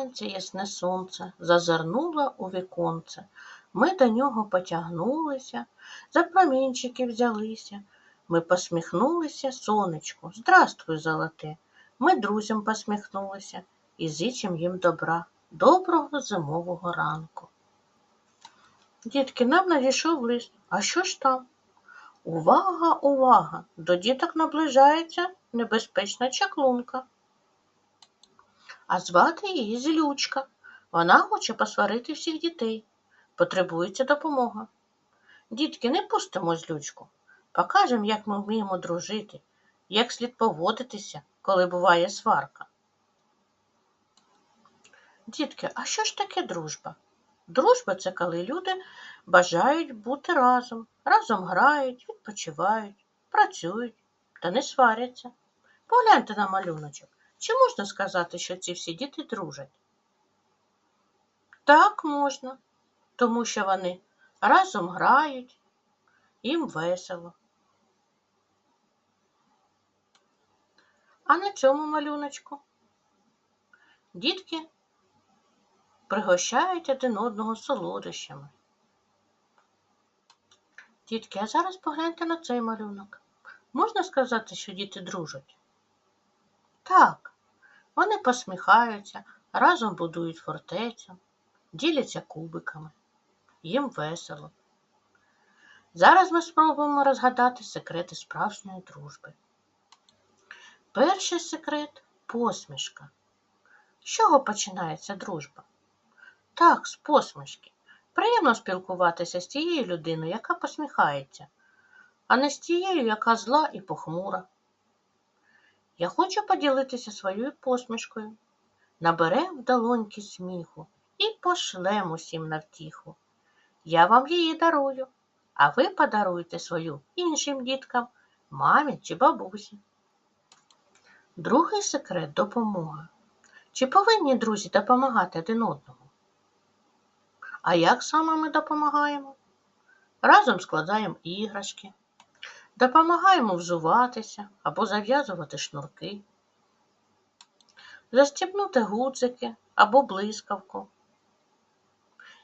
вранці ясне сонце зазирнуло у віконце. Ми до нього потягнулися, за промінчики взялися. Ми посміхнулися сонечку. Здрастуй, золоте. Ми друзям посміхнулися і зичим їм добра. Доброго зимового ранку. Дітки, нам надійшов лист. А що ж там? Увага, увага! До діток наближається небезпечна чаклунка. А звати її Злючка. Вона хоче посварити всіх дітей. Потребується допомога. Дітки, не пустимо злючку. Покажемо, як ми вміємо дружити, як слід поводитися, коли буває сварка. Дітки, а що ж таке дружба? Дружба це коли люди бажають бути разом, разом грають, відпочивають, працюють та не сваряться. Погляньте на малюночок. Чи можна сказати, що ці всі діти дружать? Так можна, тому що вони разом грають, їм весело. А на цьому малюночку дітки пригощають один одного солодощами. Дітки, а зараз погляньте на цей малюнок. Можна сказати, що діти дружать? Так, вони посміхаються, разом будують фортецю, діляться кубиками. Їм весело. Зараз ми спробуємо розгадати секрети справжньої дружби. Перший секрет посмішка. З чого починається дружба? Так, з посмішки. Приємно спілкуватися з тією людиною, яка посміхається, а не з тією, яка зла і похмура. Я хочу поділитися своєю посмішкою. Наберем в долоньки сміху і пошлем усім на втіху. Я вам її дарую, а ви подаруйте свою іншим діткам, мамі чи бабусі. Другий секрет допомога. Чи повинні друзі допомагати один одному? А як саме ми допомагаємо? Разом складаємо іграшки, допомагаємо взуватися або зав'язувати шнурки, застібнути гудзики або блискавку.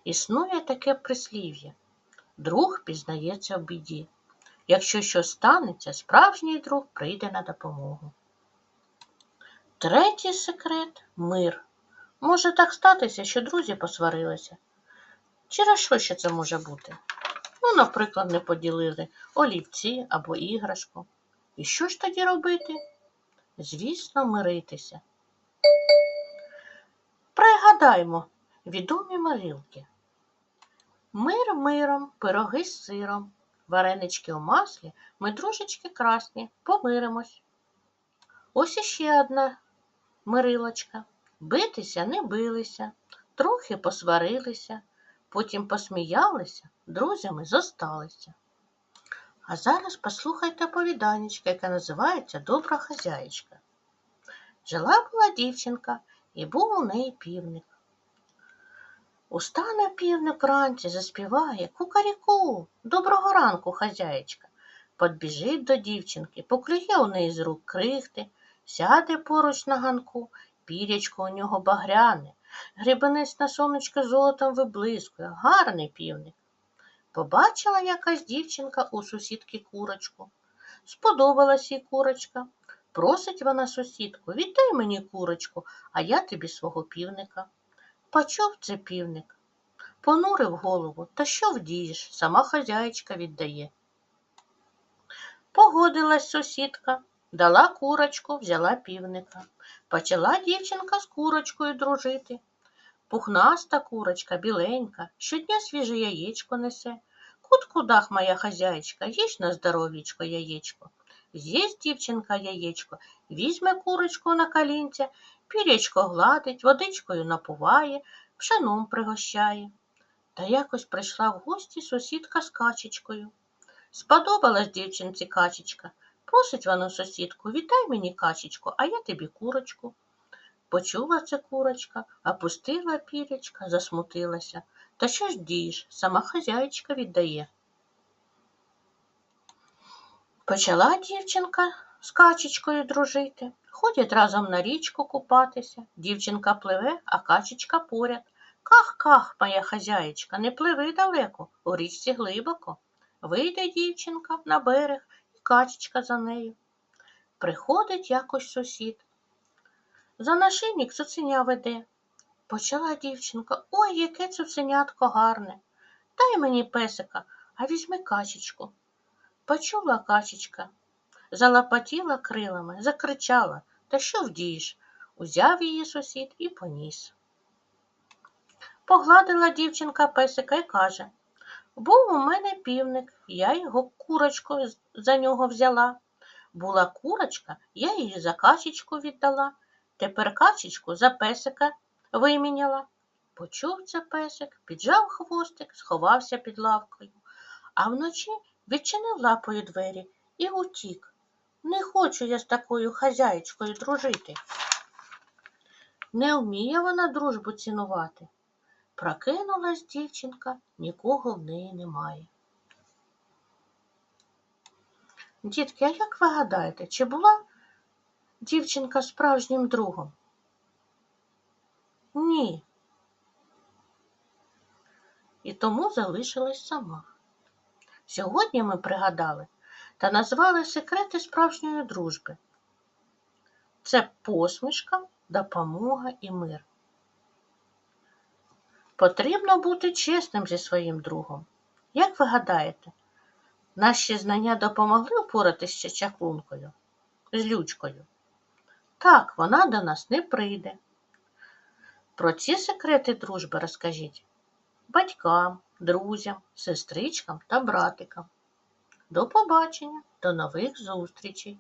Існує таке прислів'я. Друг пізнається в біді. Якщо щось станеться, справжній друг прийде на допомогу. Третій секрет мир. Може так статися, що друзі посварилися. Через що ще це може бути? Ну, наприклад, не поділили олівці або іграшку. І що ж тоді робити? Звісно, миритися. Пригадаймо відомі морілки. Мир миром, пироги з сиром, варенички у маслі, ми дружечки красні, помиримось. Ось іще одна мирилочка. Битися не билися, трохи посварилися, потім посміялися, друзями зосталися. А зараз послухайте оповіданечко, яке називається Добра хазяєчка. Жила була дівчинка, і був у неї півник. Устане півник вранці, заспіває кукаріку, доброго ранку, хазяєчка. Подбіжить до дівчинки, поклює у неї з рук крихти, сяде поруч на ганку, пірячко у нього багряне, грибенець на сонечко золотом виблискує, гарний півник. Побачила якась дівчинка у сусідки курочку. Сподобалась їй курочка. Просить вона сусідку, віддай мені курочку, а я тобі свого півника. Почув це півник, понурив голову, та що вдієш, сама хазяєчка віддає. Погодилась сусідка, дала курочку, взяла півника. Почала дівчинка з курочкою дружити. Пухнаста курочка, біленька, щодня свіже яєчко несе. Кут-кудах, моя хазяєчка, їж на здоров'ячко яєчко. З'їсть дівчинка яєчко, візьме курочку на колінця, пірячко гладить, водичкою напуває, пшеном пригощає. Та якось прийшла в гості сусідка з качечкою. Сподобалась дівчинці качечка. Просить вона сусідку, віддай мені качечку, а я тобі курочку. Почула це курочка, опустила пірячка, засмутилася. Та що ж дієш, сама хазяєчка віддає. Почала дівчинка з качечкою дружити. Ходять разом на річку купатися. Дівчинка пливе, а качечка поряд. Ках-ках, моя хазяєчка, не пливи далеко, у річці глибоко. Вийде дівчинка на берег, і качечка за нею. Приходить якось сусід. За нашийник цуценя веде. Почала дівчинка, ой, яке цуценятко гарне. Дай мені песика, а візьми качечку. Почула качечка, залапотіла крилами, закричала, та що вдієш? Узяв її сусід і поніс. Погладила дівчинка песика і каже Був у мене півник, я його курочкою за нього взяла. Була курочка, я її за качечку віддала. Тепер качечку за песика виміняла. Почув це песик, піджав хвостик, сховався під лавкою, а вночі відчинив лапою двері і утік. Не хочу я з такою хазяєчкою дружити. Не вміє вона дружбу цінувати. Прокинулась дівчинка, нікого в неї немає. Дітки, а як ви гадаєте, чи була дівчинка справжнім другом? Ні. І тому залишилась сама. Сьогодні ми пригадали та назвали секрети справжньої дружби. Це посмішка, допомога і мир. Потрібно бути чесним зі своїм другом. Як ви гадаєте, наші знання допомогли впоратися з чаклункою, з лючкою? Так, вона до нас не прийде. Про ці секрети дружби розкажіть батькам, друзям, сестричкам та братикам. До побачення, до нових зустрічей!